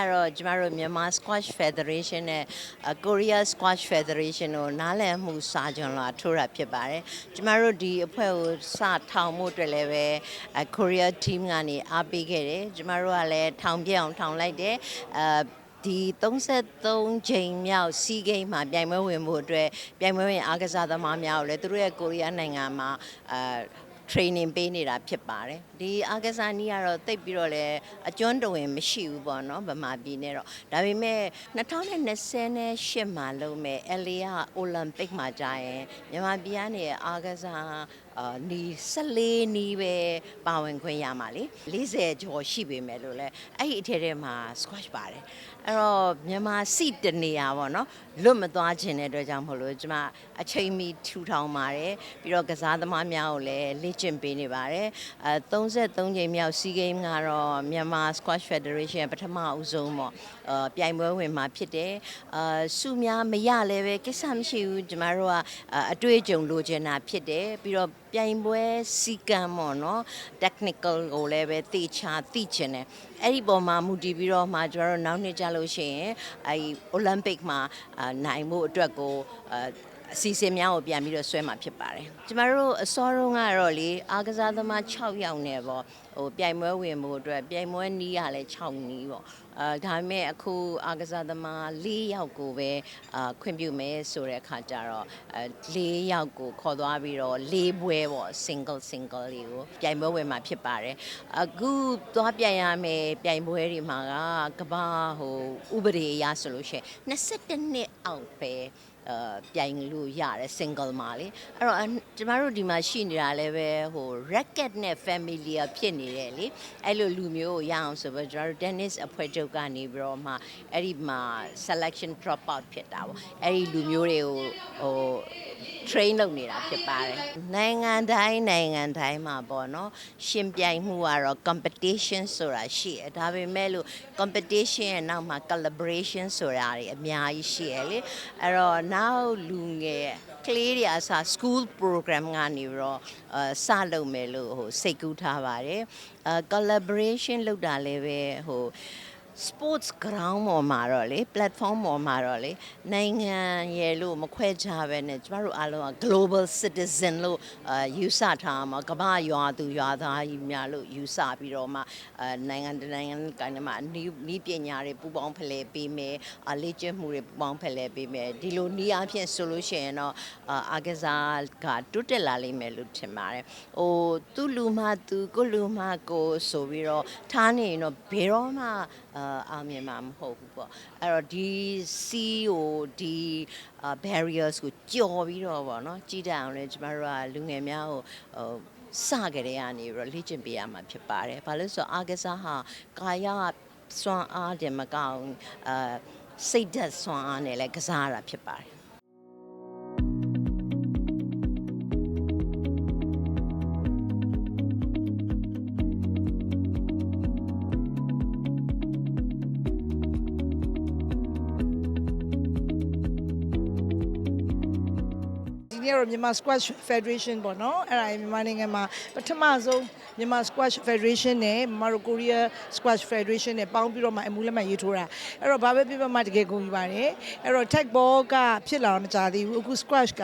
နေ့ကတော့ကျမတို့မြန်မာ Squash Federation နဲ့ uh, Korea Squash Federation ကိုနားလည်မှုစာချွန်လာထိုးတာဖြစ်ပါတယ်။ကျမတို့ဒီအဖွဲ့ကိုစထောင်မှုအတွက်လည်းပဲ uh, Korea team ကနေအားပေးခဲ့တယ်။ကျမတို့ကလည်းထောင်ပြအောင်ထောင်လိုက်တယ်။အဲဒီ33ချိန်မြောက်စီးဂိမ်းမှာပြိုင်ပွဲဝင်မှုအတွက်ပြိုင်ပွဲဝင်အားကစားသမားများကိုလည်းသူတို့ရဲ့ကိုရီးယားနိုင်ငံမှာအဲ training ပေးနေတာဖြစ်ပါတယ်ဒီအားကစားနည်းကတော့တိတ်ပြီးတော့လည်းအကျွမ်းတဝင်မရှိဘူးပေါ့နော်ဗမာပြည်နဲ့တော့ဒါပေမဲ့2028မှာလုပ်မဲ့ LA က Olympic မှာကြာရင်မြန်မာပြည်ကနေအားကစား အာနီ14နီးပဲပါဝင်ခွင့်ရမှာလေ40ကျော်ရှိပေမဲ့လို့လဲအဲ့ဒီအထက်ထဲမှာ squash ပါတယ်အဲ့တော့မြန်မာစီတနေရပါတော့လွတ်မသွားခြင်းတဲ့အတွက်ကြောင့်မဟုတ်လို့ကျွန်မအချိန်မီထူထောင်ပါတယ်ပြီးတော့ကစားသမားများကိုလည်းလေ့ကျင့်ပေးနေပါတယ်အဲ33ချိန်မြောက်စီးဂိမ်းကတော့မြန်မာ Squash Federation ပထမအဦးဆုံးပေါ့အဲပြိုင်ပွဲဝင်မှာဖြစ်တယ်အာစုများမရလည်းပဲကိစ္စမရှိဘူးကျမတို့ကအတွေ့အကြုံလိုချင်တာဖြစ်တယ်ပြီးတော့ပြိုင်ပွဲစီကံပေါ့နော် technical ကိုလည်းပဲသိချာသိချင်တယ်အဲ့ဒီပေါ်မှာမူတည်ပြီးတော့မှကျွန်တော်တို့နောက်နှစ်ကြလို့ရှိရင်အဲ့ Olympic မှာအာနိုင်မှုအတွက်ကို အာအစီအစဉ်များကိုပြန်ပြီးတော့ဆွဲမှာဖြစ်ပါတယ်။ကျမတို့အစောတုန်းကတော့လေအားကစားသမား6ယောက်နဲ့ပေါ့ဟိုပြိုင်ပွဲဝင်မှုအတွက်ပြိုင်ပွဲနီးရလဲ6နီးပေါ့အာဒါပေမဲ့အခုအားကစားသမား4ယောက်ကိုပဲအာခွင့်ပြုမယ်ဆိုတဲ့အခါကျတော့အဲ4ယောက်ကိုခေါ်သွားပြီးတော့၄ပွဲပေါ့ single single လေးကိုပြိုင်ပွဲဝင်မှာဖြစ်ပါတယ်။အခုသွားပြိုင်ရမယ်ပြိုင်ပွဲတွေမှာကကဘာဟိုဥပဒေအရဆိုလို့ရှိရင်22နှစ်အောက်ပဲ uh ပြိုင်လို့ရတယ် single မှာလေအဲ့တော့အကျမတို့ဒီမှာရှိနေတာလည်းပဲဟို racket နဲ့ familiar ဖြစ်နေတယ်လေအဲ့လိုလူမျိုးကိုရအောင်ဆိုတော့ကျမတို့ tennis အဖွဲ့ချုပ်ကနေပြီးတော့မှအဲ့ဒီမှာ selection drop out ဖြစ်တာပေါ့အဲ့ဒီလူမျိုးတွေကိုဟို train လုပ်နေတာဖြစ်ပါတယ်နိုင်ငံတိုင်းနိုင်ငံတိုင်းမှာပေါ့နော်ရှင်ပြိုင်မှုကတော့ competition ဆိုတာရှိတယ်ဒါပေမဲ့လို့ competition ရဲ့နောက်မှာ collaboration ဆိုတာတွေအများကြီးရှိရလေအဲ့တော့နောက်လူငယ်ကလေးတွေအစား school program ကနေပြီးတော့အစလုပ်မယ်လို့ဟိုစိတ်ကူးထားပါတယ်အဲ collaboration လုပ်တာလည်းပဲဟို sports ground ပေါ်မှာတော့လေ platform ပေါ်မှာတော့လေနိုင်ငံရဲ့လို့မခွဲခြားပဲနဲ့ကျမတို့အားလုံးက global citizen လို့အာယူဆထားမှာကမ္ဘာရွာသူရွာသားကြီးများလို့ယူဆပြီးတော့မှအာနိုင်ငံတစ်နိုင်ငံကနေမှနီးနီးပညာတွေပူပေါင်းဖလှယ်ပေးမယ်အလေ့ကျင့်မှုတွေပူပေါင်းဖလှယ်ပေးမယ်ဒီလိုနီးအားဖြင့်ဆိုလို့ရှိရင်တော့အာအာကစားကတိုးတက်လာလိမ့်မယ်လို့ထင်ပါတယ်ဟိုသူ့လူမှသူကိုယ့်လူမှကိုယ်ဆိုပြီးတော့ထားနေရင်တော့ဘယ်တော့မှအာအောင်မြင်မှာမဟုတ်ဘူးပေါ့အဲ့တော့ဒီ CEO ဒီ barriers ကိုကြော်ပြီးတော့ပေါ့နော်ကြီးတတ်အောင်လဲကျမတို့ကလူငယ်များကိုဟိုစကြတဲ့ကနေပြီးတော့လေ့ကျင့်ပေးရမှာဖြစ်ပါတယ်။ဘာလို့လဲဆိုတော့အားကစားဟာကာယစွမ်းအားတယ်မကောင်းအာစိတ်ဓာတ်စွမ်းအားနဲ့လည်းကစားရတာဖြစ်ပါတယ်။ ဒီနေ့တော့မြန်မာ Squash Federation ပေါ့နော်အဲ့ဒါမြန်မာနိုင်ငံမှာပထမဆုံးမြန်မာ Squash Federation နဲ့မြန်မာတို့ Korea Squash Federation နဲ့ပေါင်းပြီးတော့မှအမှုလက်မှတ်ရေးထိုးတာအဲ့တော့ဘာပဲပြပြမှတကယ်ဂုဏ်ယူပါတယ်အဲ့တော့ tag ball ကဖြစ်လာတော့မကြသေးဘူးအခု squash က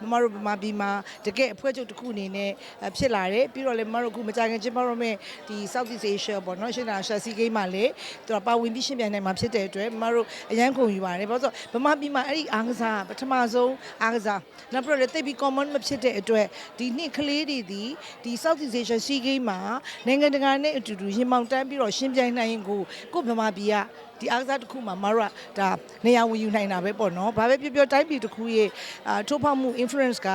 မြန်မာတို့မြန်မာပြည်မှာတကယ်အဖွဲ့ချုပ်တစ်ခုအနေနဲ့ဖြစ်လာတယ်ပြီးတော့လည်းမြန်မာတို့အခုမကြခင်ကျင်းပတော့မယ့်ဒီ Southeast Asia ပေါ့နော်ရှင်းတာရှာစီဂိမ်းမှာလည်းသူကပါဝင်ပြီးရှင်းပြနိုင်မှာဖြစ်တဲ့အတွက်မြန်မာတို့အရန်ဂုဏ်ယူပါတယ်ဘာလို့ဆိုဗမာပြည်မှာအဲ့ဒီအားကစားပထမဆုံးအားကစားနောက်ပြီးတော့လည်းတိတ်ပြီး common မဖြစ်တဲ့အတွက်ဒီနှစ်ကလေးတွေဒီဒီ Southeast Asia စီဂိမ်းမှာနိုင်ငံတကာနဲ့အတူတူရင်မောင်တန်းပြီးတော့ရှင်းပြနိုင်ရင်ကိုကိုဗမာပြည်က ဒီအားကစားတစ်ခုမှာမတို့ကဒါနေရာဝင်ယူနိုင်တာပဲပေါ့နော်။ဘာပဲပြောပြောတိုင်းပြည်တစ်ခုရဲ့အာထိုးဖောက်မှု influence က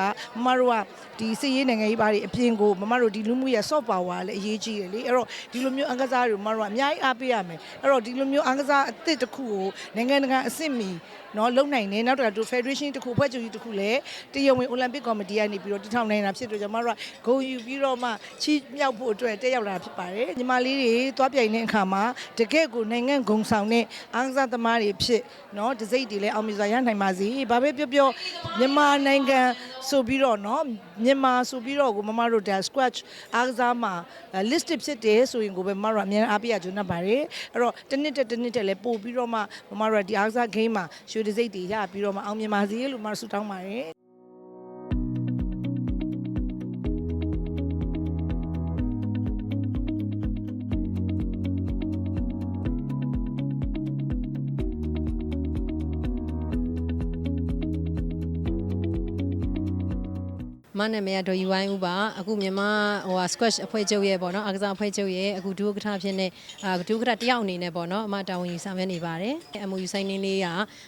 မတို့ကဒီစီရေးနိုင်ငံရေးဘာတွေအပြင်ကိုမတို့ဒီလူမှုရဲ့ soft power လည်းအရေးကြီးတယ်လေ။အဲ့တော့ဒီလိုမျိုးအားကစားတွေမတို့ကအများကြီးအားပေးရမယ်။အဲ့တော့ဒီလိုမျိုးအားကစားအသစ်တစ်ခုကိုနိုင်ငံတကာအဆင့်မီနော်လုံနိုင်နေနောက်တစ်ခါသူ Federation တစ်ခုဖွဲ့ချုပ်ကြီးတစ်ခုလည်းတရုံဝင် Olympic Committee ကနေပြီးတော့တည်ထောင်နိုင်တာဖြစ်တော့ကျွန်မတို့ကဂုဏ်ယူပြီးတော့မှချီးမြှောက်ဖို့အတွက်တက်ရောက်လာဖြစ်ပါတယ်ညီမလေးတွေသွားပြိုင်တဲ့အခါမှာတကယ့်ကိုနိုင်ငံဂုဏ်ဆောင်တဲ့နဲ့အားကစားသမားတွေဖြစ်နော်ဒစိတ်တွေလည်းအောင်မြင်စွာရနိုင်ပါစေဘာပဲပြောပြောမြန်မာနိုင်ငံဆိုပြီးတော့နော်မြန်မာဆိုပြီးတော့ကိုမမတို့ဒါ scratch အားကစားမှာ list ဖြစ်တယ်ဆိုရင်ကိုပဲမမတို့အများအားပေးရကြုံနေပါတယ်အဲ့တော့တစ်နှစ်တက်တစ်နှစ်တက်လည်းပို့ပြီးတော့မှမမတို့ဒီအားကစား game မှာရွှေဒစိတ်တွေရပြီးတော့မှအောင်မြင်ပါစေလို့မမဆုတောင်းပါတယ် မနာမည်ကဒေါ်ယူဝိုင်းဦးပါအခုမြန်မာဟိုဟာ squash အဖွဲ့ချုပ်ရဲ့ပေါ့နော်အားကစားအဖွဲ့ချုပ်ရဲ့အခုဒုဥက္ကဋ္ဌဖြစ်နေအာဒုဥက္ကဋ္ဌတယောက်အနေနဲ့ပေါ့နော်အမတာဝန်ယူဆောင်ရွက်နေပါတယ် MOU ဆိုင်နေလေးက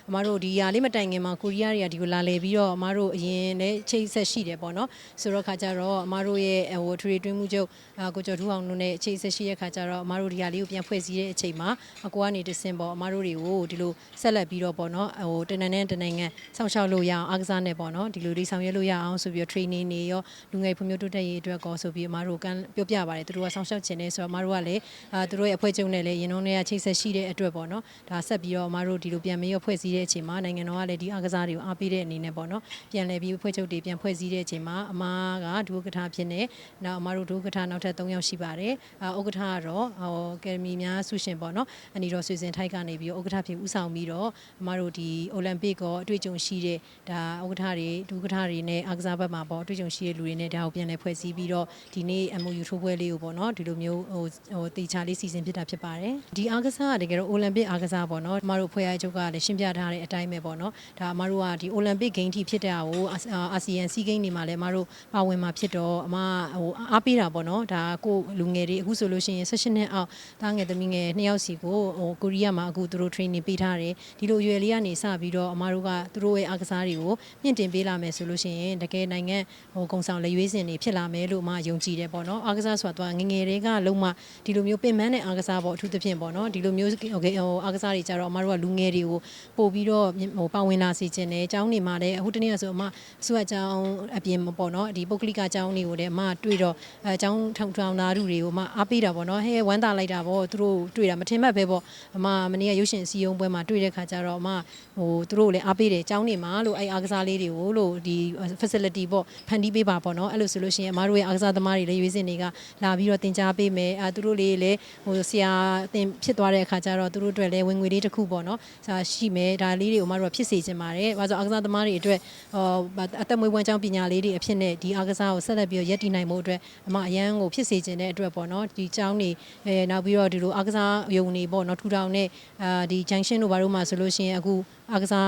အမတို့ဒီဟာလေးမတိုင်ခင်မှာကိုရီးယားတွေကဒီကိုလာလေပြီးတော့အမတို့အရင်နဲ့ချိတ်ဆက်ရှိတယ်ပေါ့နော်ဆိုတော့ခါကြတော့အမတို့ရဲ့ဟိုထရီတွင်းမှုချုပ်အာကိုကျော်ထူးအောင်တို့နဲ့ချိတ်ဆက်ရှိတဲ့ခါကြတော့အမတို့ဒီဟာလေးကိုပြန်ဖွဲ့စည်းတဲ့အချိန်မှာအကိုကနေတဆင်ပေါ့အမတို့တွေကိုဒီလိုဆက်လက်ပြီးတော့ပေါ့နော်ဟိုတနင်္နဲ့တနိုင်ငံစောင့်ရှောက်လို့ရအောင်အားကစားနဲ့ပေါ့နော်ဒီလိုလေးဆောင်ရွက်လို့ရအောင်ဆိုပြီးတော့ training တွေရောလူငယ်ဖွံ့ဖြိုးတိုးတက်ရေးအတွက်ကောဆိုပြီးအမတို့ကပြောပြပါတယ်သူတို့ကဆောင်ရှောက်ခြင်းနဲ့ဆိုတော့အမတို့ကလည်းအာသူတို့ရဲ့အဖွဲ့ချုပ်နဲ့လည်းရင်တော့နဲ့ချိတ်ဆက်ရှိတဲ့အတွက်ပေါ့နော်ဒါဆက်ပြီးတော့အမတို့ဒီလိုပြန်ပြီးတော့ဖွဲ့စည်းတဲ့အချိန်မှာနိုင်ငံတော်ကလည်းဒီအားကစားတွေကိုအားပေးတဲ့အနေနဲ့ပေါ့နော်ပြန်လည်ပြီးအဖွဲ့ချုပ်တွေပြန်ဖွဲ့စည်းတဲ့အချိန်မှာအမကဒုဥက္ကဋ္ဌဖြစ်နေနောက်အမတို့ဒုဥက္ကဋ္ဌနောက်ထပ်3ယောက်ရှိပါတယ်အာဥက္ကဋ္ဌကတော့ဟိုကယ်မီများဆုရှင်ပေါ့နော်အနီတော်ဆွေစဉ်ထိုက်ကနေပြီးတော့ဥက္ကဋ္ဌဖြစ်ဦးဆောင်ပြီးတော့အမတို့ဒီအိုလံပစ်ကောအတွေ့အကြုံရှိတဲ့ဒါဥက္ကဋ္ဌတွေဒုဥက္ကဋ္ဌတွေနဲ့အားကစားဘက်မှာပေါ့အတွေ့အကြုံရှိတဲ့လူတွေနဲ့ဒါကိုပြန်လည်ဖွဲ့စည်းပြီးတော့ဒီနေ့ MOU ထိုးပွဲလေးကိုပေါ့နော်ဒီလိုမျိုးဟိုဟိုတေချာလေးစီစဉ်ဖြစ်တာဖြစ်ပါတယ်ဒီအားကစားကတကယ်တော့အိုလံပစ်အားကစားပေါ့နော်အမတို့ဖွဲ့ရချုပ်ကလည်းရှင်းပြထားတဲ့အတိုင်းပဲပေါ့နော်ဒါအမတို့ကဒီအိုလံပစ်ဂိမ်းထိဖြစ်တဲ့ဟာကိုအာဆီယံစီဂိမ်းတွေမှာလည်းအမတို့ပါဝင်မှာဖြစ်တော့အမဟိုအားပေးတာပေါ့နော်ဒါကိုလူငယ်တွေအခုဆိုလို့ရှိရင်16နှစ်အောက်တားငယ်သမီးငယ်နှစ်ယောက်စီကိုဟိုကိုရီးယားမှာအခုသူတို့ training ပေးထားတယ်ဒီလိုအရွယ်လေးကနေစပြီးတော့အမတို့ကသူတို့ရဲ့အားကစားတွေကိုမြင့်တင်ပေးလာမယ်ဆိုလို့ရှိရင်တကယ်နိုင်ငံဟိုကုံဆောင်လက်ရွေးစင်တွေဖြစ်လာမယ်လို့မှယုံကြည်တယ်ပေါ့နော်အားကစားဆိုတာကငငယ်တွေကလုံးမဒီလိုမျိုးပင်ပန်းတဲ့အားကစားပေါ့အထူးသဖြင့်ပေါ့နော်ဒီလိုမျိုးဟိုဟိုအားကစားတွေကြတော့အမတို့ကလူငယ်တွေကိုပို့ပြီးတော့ဟိုပါဝင်လာစေခြင်းနဲ့အကြောင်းနေမှာလည်းအခုတနေ့ကဆိုအမအစိုးရအကြောင်းအပြင်ပေါ့နော်ဒီပုဂ္ဂလိကအကြောင်းတွေကိုလည်းအမတွေ့တော့အကြောင်းထောင်ထောင်သားတို့တွေကိုအမအားပေးတာပေါ့နော်ဟဲဝမ်းသာလိုက်တာပေါ့သူတို့တွေ့တာမထင်မှတ်ပဲပေါ့အမမနေ့ကရုပ်ရှင်စီယုံပွဲမှာတွေ့တဲ့ခါကျတော့အမဟိုသူတို့လည်းအားပေးတယ်အကြောင်းနေမှာလို့အဲအားကစားလေးတွေကိုလို့ဒီ facility ပေါ့ဖန်တီးပေးပါပေါ့နော်အဲ့လိုဆိုလို့ရှိရင်အမတို့ရဲ့အားကစားသမားတွေလည်းရွေးစင်တွေကလာပြီးတော့တင် जा ပေးမယ်အဲသူတို့လေးလည်းဟိုဆရာတင်ဖြစ်သွားတဲ့အခါကျတော့သူတို့အတွက်လည်းဝင်ငွေလေးတစ်ခုပေါ့နော်စာရှိမယ်ဒါလေးတွေကိုအမတို့ကဖြစ်စေချင်ပါတယ်ဘာလို့အားကစားသမားတွေအတွက်ဟောအသက်မွေးဝမ်းကြောင်းပညာလေးတွေအဖြစ်နဲ့ဒီအားကစားကိုဆက်လက်ပြီးတော့ရည်တည်နိုင်မှုအတွက်အမအရန်ကိုဖြစ်စေချင်တဲ့အတွက်ပေါ့နော်ဒီကျောင်းတွေအဲနောက်ပြီးတော့ဒီလိုအားကစားယုံတွေပေါ့နော်ထူထောင်တဲ့အာဒီ junction တို့ဘာလို့မှဆိုလို့ရှိရင်အခု အားကစား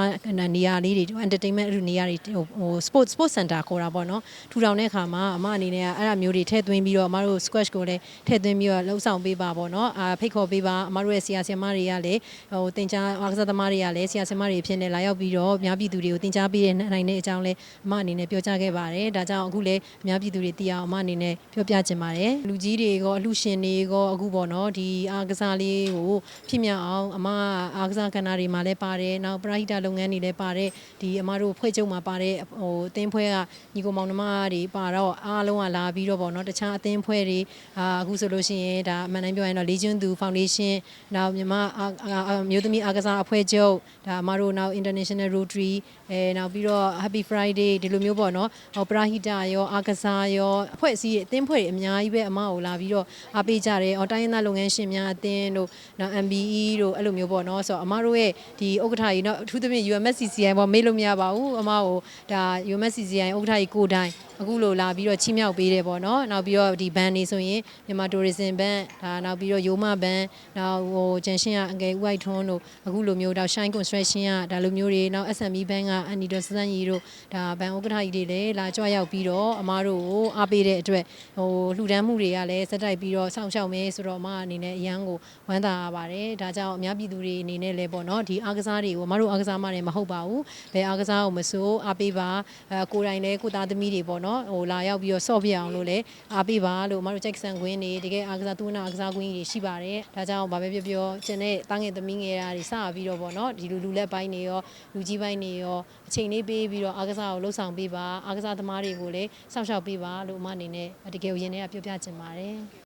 နေရာလေးတွေ entertainment အဲ့လိုနေရာတွေဟိုဟို sport sport center ခေါ်တာပေါ့နော်ထူထောင်တဲ့အခါမှာအမအနေနဲ့အဲ့ဒါမျိုးတွေထည့်သွင်းပြီးတော့အမတို့ squash ကိုလည်းထည့်သွင်းပြီးတော့လှုပ်ဆောင်ပေးပါပေါ့နော်အာဖိတ်ခေါ်ပေးပါအမတို့ရဲ့ဆရာဆရာမတွေကလည်းဟိုတင် जा အားကစားသမားတွေကလည်းဆရာဆရာမတွေဖြစ်နေလာရောက်ပြီးတော့အများပြည်သူတွေကိုတင် जा ပေးတဲ့နိုင်တဲ့အကြောင်းလည်းအမအနေနဲ့ပြောကြားခဲ့ပါတယ်ဒါကြောင့်အခုလည်းအများပြည်သူတွေသိအောင်အမအနေနဲ့ပြောပြချင်ပါတယ်လူကြီးတွေရောအလှရှင်တွေရောအခုပေါ့နော်ဒီအားကစားလေးကိုဖြစ်မြောက်အောင်အမအားကစားကဏ္ဍတွေမှာလည်းပါတယ်နောက်ပရိဟိတလုပ်ငန်းတွေလည်းပါတယ်ဒီအမတို့ဖွဲ့ချုပ်မှာပါတယ်ဟိုအသင်းဖွဲ့ကညီကိုမောင်နှမတွေပါတော့အားလုံးကလာပြီးတော့ပေါ့နော်တခြားအသင်းဖွဲ့တွေအာအခုဆိုလို့ရှိရင်ဒါအမှန်တမ်းပြောရင်တော့ Legion သူ Foundation နောက်မြန်မာမျိုးသမီးအားကစားအဖွဲ့ချုပ်ဒါအမတို့နောက် International Rotary အဲနောက်ပြီးတော့ Happy Friday ဒီလိုမျိုးပေါ့နော်ဟောပရာဟိတရောအားကစားရောအဖွဲ့အစည်းအသင်းဖွဲ့တွေအများကြီးပဲအမကိုလာပြီးတော့အားပေးကြတယ်အော်တိုင်းရင်းသားလုပ်ငန်းရှင်များအသင်းတို့နောက် MBE တို့အဲ့လိုမျိုးပေါ့နော်ဆိုတော့အမတို့ရဲ့ဒီဥက္ကဋ္ဌကြီးနော်အထူးသဖြင့် UMSCCI ပေါ့မေးလို့မရပါဘူးအမကိုဒါ UMSCCI ဥက္ကဋ္ဌကြီးကိုတိုင်း အခုလိုလာပြီးတော့ချီးမြှောက်ပေးတယ်ပေါ့နော်နောက်ပြီးတော့ဒီဘန်နေဆိုရင်မြန်မာတိုရစ်ဇင်ဘန်ဒါနောက်ပြီးတော့ရိုမဘန်နောက်ဟိုဂျန်ရှင်းကအငယ်ဦးဝိုက်ထွန်းတို့အခုလိုမျိုးတော့ shine construction ကဒါလိုမျိုးတွေနောက် SME ဘန်ကအန်နီတော်စစန်ကြီးတို့ဒါဘန်ဥက္ကဋ္ဌကြီးတွေလည်းလာကြွရောက်ပြီးတော့အမားတို့ကိုအားပေးတဲ့အတွက်ဟိုလှူဒန်းမှုတွေကလည်းစက်တိုက်ပြီးတော့စောင့်ရှောက်မယ်ဆိုတော့အမအနေနဲ့အရန်ကိုဝမ်းသာရပါတယ်ဒါကြောင့်အများပြည်သူတွေအနေနဲ့လည်းပေါ့နော်ဒီအားကစားတွေကိုအမတို့အားကစားမှလည်းမဟုတ်ပါဘူးဘယ်အားကစားကိုမဆိုအားပေးပါအဲကိုယ်တိုင်လည်းကိုသားသမီးတွေပေါ့နော်ဟိုလာရောက်ပြီးတော့ဆော့ပြအောင်လို့လည်းအားပေးပါလို့အမတို့ကြိုက်ဆန်ခွင်းတွေတကယ်အားကစားသူနာအားကစားခွင်းတွေရှိပါတယ်ဒါကြောင့်ဘာပဲပြောပြောကျန်တဲ့တားငယ်သမီးငယ်တွေစပြီးတော့ပေါ့နော်ဒီလူလူလက်ပိုင်းတွေရောလူကြီးပိုင်းတွေရောအချိန်လေးပေးပြီးတော့အားကစားကိုလှုပ်ဆောင်ပေးပါအားကစားသမားတွေကိုလည်းစောင့်ရှောက်ပေးပါလို့အမအနေနဲ့တကယ်ရင်ထဲကပြောပြချင်ပါတယ်